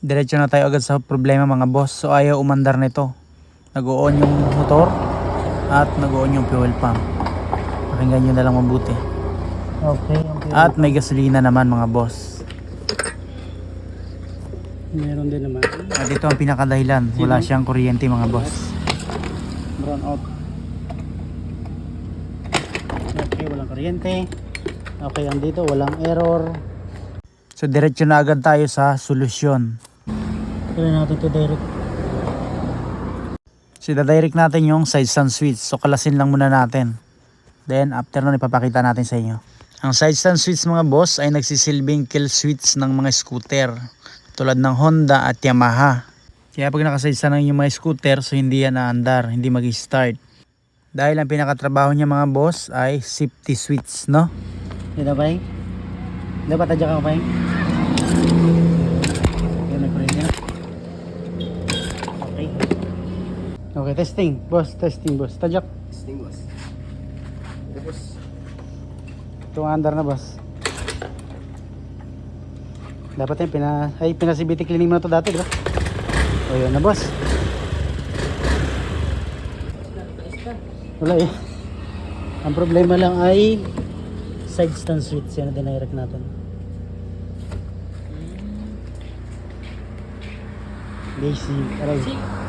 Diretso na tayo agad sa problema mga boss. So ayaw umandar nito. Nag-on yung motor at nag-on yung fuel pump. Pakinggan nyo na lang mabuti. Okay, okay. At may gasolina naman mga boss. meron din naman. At ito ang pinakadahilan. Wala siyang kuryente mga boss. Brown out. Okay, walang kuryente. Okay, ang dito, walang error. So diretso na agad tayo sa solusyon. Try natin to direct. So direct natin yung side stand switch. So kalasin lang muna natin. Then after nun ipapakita natin sa inyo. Ang side stand switch mga boss ay nagsisilbing kill switch ng mga scooter. Tulad ng Honda at Yamaha. Kaya pag nakaside stand ng yung mga scooter so hindi yan naandar, hindi mag-start. Dahil ang pinakatrabaho niya mga boss ay safety switch, no? Dito yung? Dito ba tadya ka ba yung? Okay, may kuryente na. Okay. Okay, testing. Boss, testing boss. Tadyak. Testing boss. Tapos, Ito andar na boss. Dapat yung pina ay pinasibiti cleaning mo na to dati, di ba? O yun na boss. Wala eh. Ang problema lang ay side stand switch yan na dinirect natin. Basic. Aray.